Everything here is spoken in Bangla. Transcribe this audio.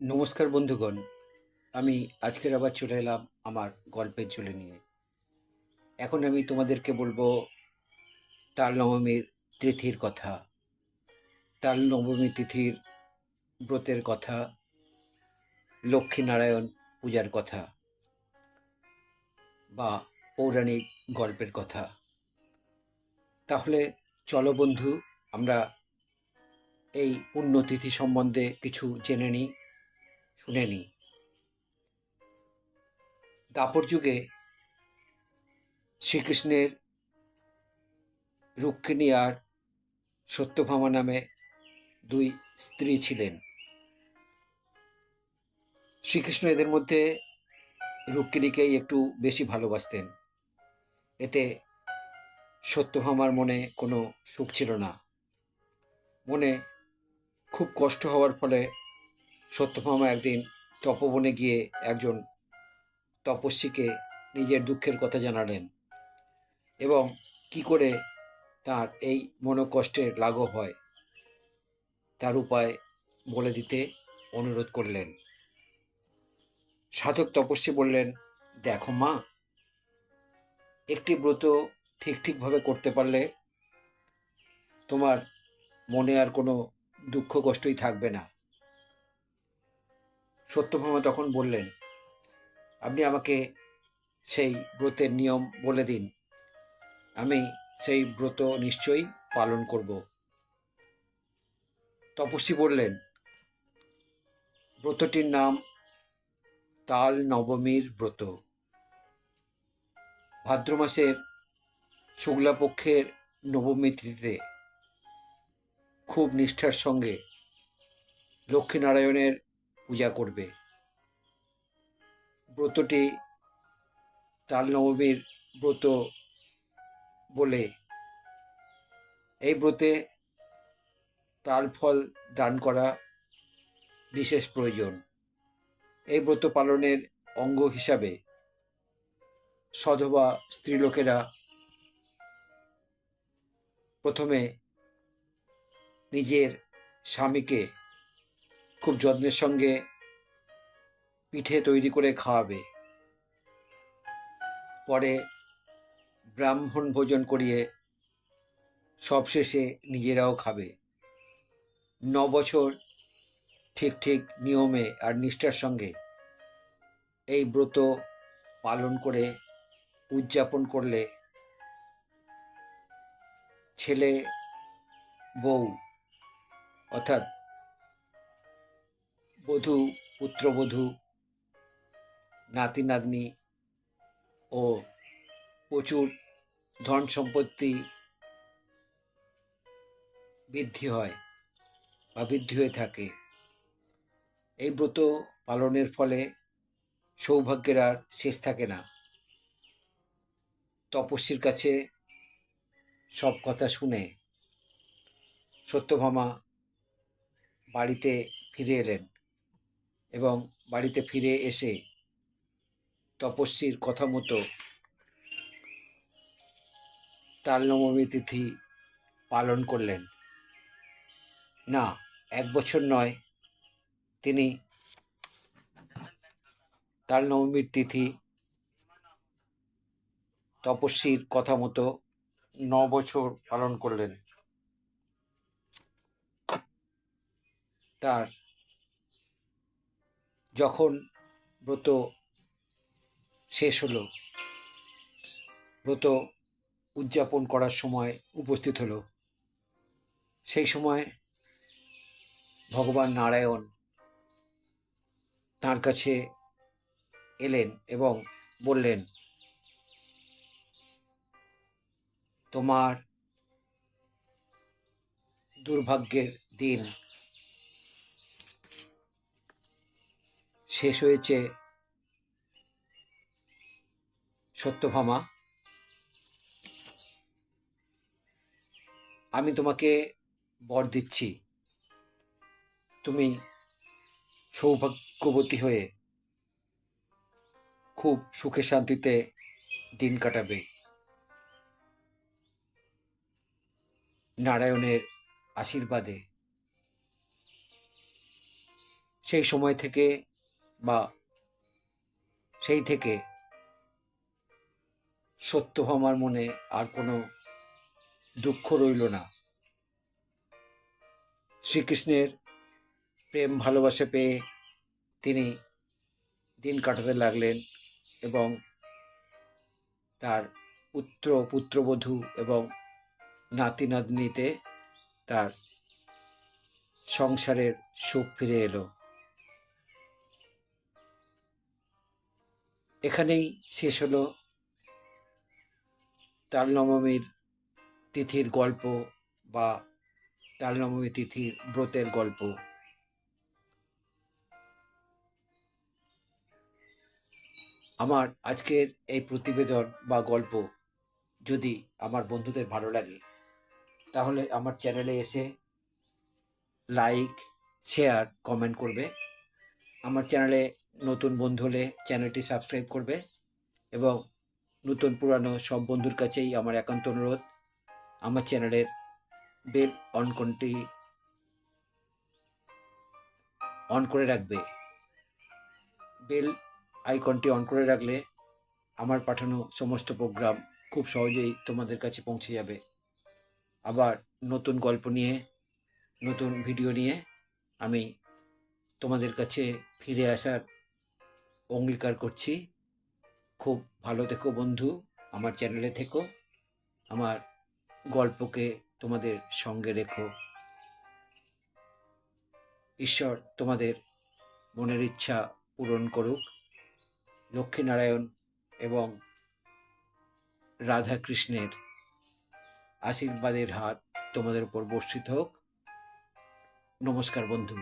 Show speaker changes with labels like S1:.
S1: নমস্কার বন্ধুগণ, আমি আজকের আবার চলে এলাম আমার গল্পের ঝুলে নিয়ে। এখন আমি তোমাদেরকে বলব তাল নবমীর তিথির কথা তাল নবমী তিথির ব্রতের কথা, লক্ষ্মীনারায়ণ পূজার কথা বা পৌরাণিক গল্পের কথা। তাহলে চলো বন্ধু, আমরা এই পুণ্যতিথি সম্বন্ধে কিছু জেনে নিই। শুনে নিই দাপর যুগে শ্রীকৃষ্ণের রুক্মিণী আর সত্যভামা নামে দুই স্ত্রী ছিলেন। শ্রীকৃষ্ণ এদের মধ্যে রুক্মিণীকেই একটু বেশি ভালোবাসতেন। এতে সত্যভামার মনে কোনো সুখ ছিল না। মনে খুব কষ্ট হওয়ার ফলে সত্যভামা একদিন তপবনে গিয়ে একজন তপস্বীকে নিজের দুঃখের কথা জানালেন এবং কি করে তার এই মনোকষ্টের লাঘব হয় তার উপায় বলে দিতে অনুরোধ করলেন। সাধক তপস্বী বললেন, দেখো মা, একটি ব্রত ঠিক ঠিকভাবে করতে পারলে তোমার মনে আর কোনো দুঃখ কষ্টই থাকবে না। সত্যভামা তখন বললেন, আপনি আমাকে সেই ব্রতের নিয়ম বলে দিন। আমি সেই ব্রত নিশ্চয়ই পালন করব। তপস্বী বললেন, ব্রতটির নাম তাল নবমীর ব্রত। ভাদ্র মাসের শুক্লাপক্ষের নবমী তিথিতে খুব নিষ্ঠার সঙ্গে লক্ষ্মীনারায়ণের পূজা করবে। ব্রতটি তাল নবমীর ব্রত বলে। এই ব্রতে তাল ফল দান করা বিশেষ প্রয়োজন। এই ব্রত পালনের অঙ্গ হিসাবে সধবা স্ত্রীলোকেরা প্রথমে নিজের স্বামীকে খুব যত্নের সঙ্গে পিঠে তৈরি করে খাওয়াবে। পরে ব্রাহ্মণ ভোজন করিয়ে সবশেষে নিজেরাও খাবে। ন বছর ঠিক ঠিক নিয়মে আর নিষ্ঠার সঙ্গে এই ব্রত পালন করে উদযাপন করলে ছেলে, বউ, অর্থাৎ বধূ, পুত্রবধূ নাতি নাতনি ও প্রচুর ধন সম্পত্তি বৃদ্ধি হয় বা বৃদ্ধি হয়ে থাকে। এই ব্রত পালনের ফলে সৌভাগ্যের আর শেষ থাকে না। তপস্বীর কাছে সব কথা শুনে সত্যভামা বাড়িতে ফিরে এলেন। এবং বাড়িতে ফিরে এসে তপস্বীর কথা মতো তাল নবমী তিথি পালন করলেন। না, এক বছর নয়, তিনি তাল নবমীর তিথি তপস্বীর কথা মতো ন বছর পালন করলেন। তার যখন ব্রত শেষ হলো, ব্রত উদযাপন করার সময় উপস্থিত হলো। সেই সময় ভগবান নারায়ণ তার কাছে এলেন এবং বললেন, তোমার দুর্ভাগ্যের দিন শেষ হয়েছে। সত্যভামা, আমি তোমাকে বর দিচ্ছি। তুমি সৌভাগ্যবতী হয়ে খুব সুখে শান্তিতে দিন কাটাবে। নারায়ণের আশীর্বাদে। সেই সময় থেকে বা সেই থেকে সত্যভামার মনে আর কোনো দুঃখ রইল না। শ্রীকৃষ্ণের প্রেম ভালোবাসা পেয়ে তিনি দিন কাটাতে লাগলেন এবং তার পুত্র, পুত্রবধূ এবং নাতি নাতনিতে তার সংসারের সুখ ফিরে এলো। এখানেই শেষ হলো তাল নবমীর তিথির গল্প বা তাল নবমী তিথির ব্রতের গল্প। আমার আজকের এই প্রতিবেদন বা গল্প যদি আমার বন্ধুদের ভালো লাগে, তাহলে আমার চ্যানেলে এসে লাইক, শেয়ার, কমেন্ট করবে। আমার চ্যানেলে নতুন বন্ধু হলে চ্যানেলটি সাবস্ক্রাইব করবে এবং নতুন পুরানো সব বন্ধুর কাছেই আমার একান্ত অনুরোধ। আমার চ্যানেলের বেল অন কোনটি অন করে রাখবে। বেল আইকনটি অন করে রাখলে আমার পাঠানো সমস্ত প্রোগ্রাম খুব সহজেই তোমাদের কাছে পৌঁছে যাবে। আবার নতুন গল্প নিয়ে, নতুন ভিডিও নিয়ে আমি তোমাদের কাছে ফিরে আসার অঙ্গীকার করছি। খুব ভালো থেকো বন্ধু, আমার চ্যানেলে থেকো। আমার গল্পকে তোমাদের সঙ্গে রেখো। ঈশ্বর তোমাদের মনের ইচ্ছা পূরণ করুক। লক্ষ্মীনারায়ণ এবং রাধা কৃষ্ণের আশীর্বাদের হাত তোমাদের উপর বর্ষিত হোক। নমস্কার বন্ধু।